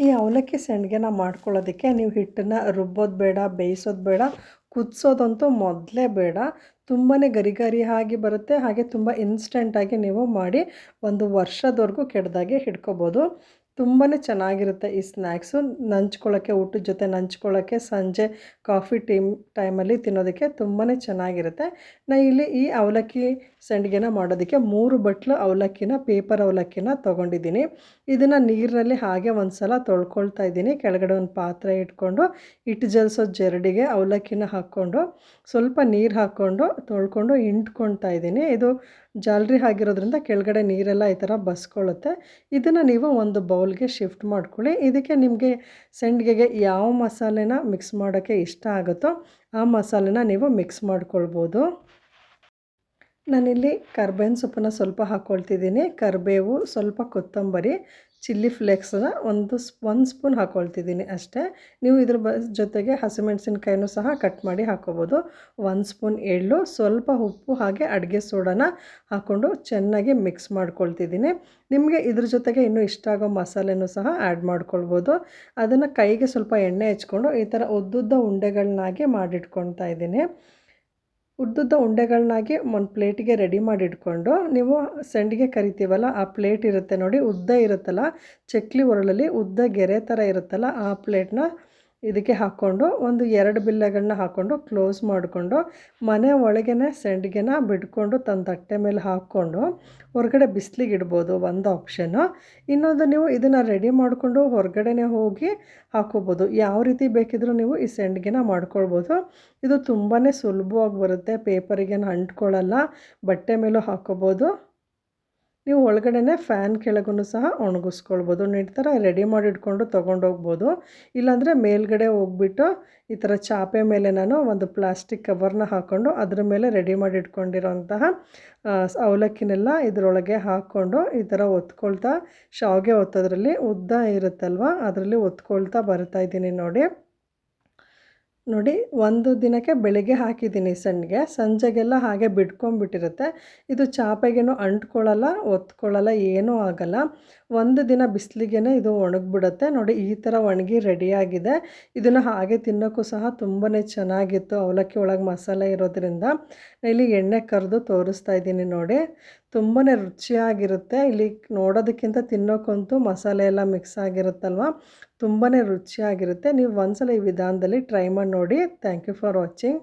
ಈ ಅವಲಕ್ಕಿ ಸಂಡಿಗೆನ ಮಾಡ್ಕೊಳ್ಳೋದಕ್ಕೆ ನೀವು ಹಿಟ್ಟನ್ನು ರುಬ್ಬೋದು ಬೇಡ, ಬೇಯಿಸೋದು ಬೇಡ, ಕುದಿಸೋದಂತೂ ಮೊದಲೇ ಬೇಡ. ತುಂಬಾ ಗರಿ ಆಗಿ ಬರುತ್ತೆ, ಹಾಗೆ ತುಂಬ ಇನ್ಸ್ಟೆಂಟಾಗಿ ನೀವು ಮಾಡಿ ಒಂದು ವರ್ಷದವರೆಗೂ ಕೆಡ್ದಾಗೆ ಹಿಡ್ಕೊಬೋದು. ತುಂಬಾ ಚೆನ್ನಾಗಿರುತ್ತೆ ಈ ಸ್ನ್ಯಾಕ್ಸು ನಂಚ್ಕೊಳ್ಳೋಕ್ಕೆ ಊಟದ ಜೊತೆ ನಂಚ್ಕೊಳ್ಳೋಕ್ಕೆ ಸಂಜೆ ಕಾಫಿ ಟೀಮ್ ಟೈಮಲ್ಲಿ ತಿನ್ನೋದಕ್ಕೆ ತುಂಬಾ ಚೆನ್ನಾಗಿರುತ್ತೆ. ನಾ ಇಲ್ಲಿ ಈ ಅವಲಕ್ಕಿ ಸಂಡಿಗೆನ ಮಾಡೋದಕ್ಕೆ ಮೂರು ಬಟ್ಲು ಅವಲಕ್ಕಿನ, ಪೇಪರ್ ಅವಲಕ್ಕಿನ ತೊಗೊಂಡಿದ್ದೀನಿ. ಇದನ್ನು ನೀರಿನಲ್ಲಿ ಹಾಗೆ ಒಂದು ಸಲ ತೊಳ್ಕೊಳ್ತಾ ಇದ್ದೀನಿ. ಕೆಳಗಡೆ ಒಂದು ಪಾತ್ರೆ ಇಟ್ಕೊಂಡು ಹಿಟ್ಟು ಜಲ್ಸೋ ಜರಡಿಗೆ ಅವಲಕ್ಕಿನ ಹಾಕ್ಕೊಂಡು, ಸ್ವಲ್ಪ ನೀರು ಹಾಕ್ಕೊಂಡು ತೊಳ್ಕೊಂಡು ಹಿಂಡ್ಕೊಳ್ತಾ ಇದ್ದೀನಿ. ಇದು ಜಾಲ್ರಿ ಆಗಿರೋದ್ರಿಂದ ಕೆಳಗಡೆ ನೀರೆಲ್ಲ ಈ ಥರ ಬಸ್ಕೊಳ್ಳುತ್ತೆ. ಇದನ್ನು ನೀವು ಒಂದು ಬೌಲ್ಗೆ ಶಿಫ್ಟ್ ಮಾಡ್ಕೊಳ್ಳಿ. ಇದಕ್ಕೆ ನಿಮಗೆ ಸಂಡಿಗೆಗೆ ಯಾವ ಮಸಾಲೆನ ಮಿಕ್ಸ್ ಮಾಡೋಕ್ಕೆ ಇಷ್ಟ ಆಗುತ್ತೋ ಆ ಮಸಾಲೆನ ನೀವು ಮಿಕ್ಸ್ ಮಾಡ್ಕೊಳ್ಬೋದು. ನಾನಿಲ್ಲಿ ಕರ್ಬೇವಿನ ಸೊಪ್ಪನ್ನು ಸ್ವಲ್ಪ ಹಾಕ್ಕೊಳ್ತಿದ್ದೀನಿ ಕರಿಬೇವು, ಸ್ವಲ್ಪ ಕೊತ್ತಂಬರಿ, ಚಿಲ್ಲಿ ಫ್ಲೇಕ್ಸನ್ನ ಒಂದು ಒಂದು ಸ್ಪೂನ್ ಹಾಕ್ಕೊಳ್ತಿದ್ದೀನಿ ಅಷ್ಟೇ. ನೀವು ಇದ್ರ ಬ, ಜೊತೆಗೆ ಹಸಿಮೆಣಸಿನ್ಕಾಯಿನೂ ಸಹ ಕಟ್ ಮಾಡಿ ಹಾಕ್ಕೋಬೋದು ಒಂದು ಸ್ಪೂನ್ ಎಳ್ಳು, ಸ್ವಲ್ಪ ಉಪ್ಪು, ಹಾಗೆ ಅಡುಗೆ ಸೋಡಾನ ಹಾಕ್ಕೊಂಡು ಚೆನ್ನಾಗಿ ಮಿಕ್ಸ್ ಮಾಡ್ಕೊಳ್ತಿದ್ದೀನಿ. ನಿಮಗೆ ಇದ್ರ ಜೊತೆಗೆ ಇನ್ನೂ ಇಷ್ಟ ಆಗೋ ಮಸಾಲೆನೂ ಸಹ ಆ್ಯಡ್ ಮಾಡ್ಕೊಳ್ಬೋದು. ಅದನ್ನು ಕೈಗೆ ಸ್ವಲ್ಪ ಎಣ್ಣೆ ಹಚ್ಕೊಂಡು ಈ ಥರ ಉದ್ದುದ್ದ ಉಂಡೆಗಳನ್ನಾಗಿ ಮಾಡಿಟ್ಕೊತಾ ಇದ್ದೀನಿ. ಉದ್ದುದ್ದ ಉಂಡೆಗಳನ್ನಾಗಿ ಒಂದು ಪ್ಲೇಟಿಗೆ ರೆಡಿ ಮಾಡಿ ಇಟ್ಕೊಂಡು ನೀವು ಸಂಡಿಗೆ ಕರಿತೀವಲ್ಲ ಆ ಪ್ಲೇಟ್ ಇರುತ್ತೆ ನೋಡಿ ಉದ್ದ ಇರುತ್ತಲ್ಲ, ಚಕ್ಲಿ ಒರಳಲ್ಲಿ ಉದ್ದ ಗೆರೆ ಥರ ಇರುತ್ತಲ್ಲ ಆ ಪ್ಲೇಟ್ನ ಇದಕ್ಕೆ ಹಾಕ್ಕೊಂಡು ಒಂದು ಎರಡು ಬಿಲ್ಲೆಗಳನ್ನ ಹಾಕ್ಕೊಂಡು ಕ್ಲೋಸ್ ಮಾಡಿಕೊಂಡು ಮನೆ ಒಳಗೇ ಸಂಡಿಗೆನ ಬಿಟ್ಕೊಂಡು ತನ್ನ ತಟ್ಟೆ ಮೇಲೆ ಹಾಕ್ಕೊಂಡು ಹೊರಗಡೆ ಬಿಸಿಲಿಗೆ ಇಡ್ಬೋದು ಒಂದು ಆಪ್ಷನ್ನು ಇನ್ನೊಂದು ನೀವು ಇದನ್ನು ರೆಡಿ ಮಾಡಿಕೊಂಡು ಹೊರಗಡೆನೇ ಹೋಗಿ ಹಾಕ್ಕೋಬೋದು ಯಾವ ರೀತಿ ಬೇಕಿದ್ರೂ ನೀವು ಈ ಸೆಂಡ್ಗೆನ ಮಾಡ್ಕೊಳ್ಬೋದು. ಇದು ತುಂಬಾ ಸುಲಭವಾಗಿ ಬರುತ್ತೆ. ಪೇಪರಿಗೇನು ಅಂಟ್ಕೊಳ್ಳಲ್ಲ ಬಟ್ಟೆ ಮೇಲೂ ಹಾಕ್ಕೋಬೋದು ನೀವು ಒಳಗಡೆನೆ ಫ್ಯಾನ್ ಕೆಳಗೂ ಸಹ ಒಣಗಿಸ್ಕೊಳ್ಬೋದು. ಈ ಥರ ರೆಡಿ ಮಾಡಿ ಇಟ್ಕೊಂಡು ತೊಗೊಂಡೋಗ್ಬೋದು ಇಲ್ಲಾಂದರೆ ಮೇಲ್ಗಡೆ ಹೋಗ್ಬಿಟ್ಟು ಈ ಥರ ಚಾಪೆ ಮೇಲೆ ನಾನು ಒಂದು ಪ್ಲಾಸ್ಟಿಕ್ ಕವರ್ನ ಹಾಕ್ಕೊಂಡು ಅದ್ರ ಮೇಲೆ ರೆಡಿ ಮಾಡಿ ಇಟ್ಕೊಂಡಿರೋಂತಹ ಅವಲಕ್ಕಿನೆಲ್ಲ ಇದರೊಳಗೆ ಹಾಕ್ಕೊಂಡು ಈ ಥರ ಒತ್ಕೊಳ್ತಾ, ಶಾವಿಗೆ ಒತ್ತೋದ್ರಲ್ಲಿ ಉದ್ದ ಇರುತ್ತಲ್ವ, ಅದರಲ್ಲಿ ಒತ್ಕೊಳ್ತಾ ಬರ್ತಾಯಿದ್ದೀನಿ ನೋಡಿ. ನೋಡಿ, ಒಂದು ದಿನಕ್ಕೆ ಬೆಳಿಗ್ಗೆ ಹಾಕಿದ್ದೀನಿ ಸಣ್ಣಗೆ. ಸಂಜೆಗೆಲ್ಲ ಹಾಗೆ ಬಿಟ್ಕೊಂಡ್ಬಿಟ್ಟಿರುತ್ತೆ. ಇದು ಚಾಪೆಗೇನು ಅಂಟ್ಕೊಳ್ಳಲ್ಲ, ಒತ್ಕೊಳ್ಳಲ್ಲ, ಏನೂ ಆಗಲ್ಲ. ಒಂದು ದಿನ ಬಿಸಿಲಿಗೆ ಇದು ಒಣಗಿಬಿಡುತ್ತೆ. ನೋಡಿ, ಈ ಥರ ಒಣಗಿ ರೆಡಿಯಾಗಿದೆ. ಇದನ್ನು ಹಾಗೆ ತಿನ್ನೋಕ್ಕೂ ಸಹ ತುಂಬಾ ಚೆನ್ನಾಗಿತ್ತು ಅವಲಕ್ಕಿ ಒಳಗೆ ಮಸಾಲೆ ಇರೋದ್ರಿಂದ. ಇಲ್ಲಿ ಎಣ್ಣೆ ಕರೆದು ತೋರಿಸ್ತಾ ಇದ್ದೀನಿ ನೋಡಿ. ತುಂಬಾ ರುಚಿಯಾಗಿರುತ್ತೆ. ಇಲ್ಲಿ ನೋಡೋದಕ್ಕಿಂತ ತಿನ್ನೋಕ್ಕಂತೂ ಮಸಾಲೆ ಎಲ್ಲ ಮಿಕ್ಸ್ ಆಗಿರುತ್ತಲ್ವ? ತುಂಬಾ ರುಚಿಯಾಗಿರುತ್ತೆ. ನೀವು ಒಂದ್ಸಲ ಈ ವಿಧಾನದಲ್ಲಿ ಟ್ರೈ ಮಾಡಿ ನೋಡಿ ಥ್ಯಾಂಕ್ ಯು ಫಾರ್ ವಾಚಿಂಗ್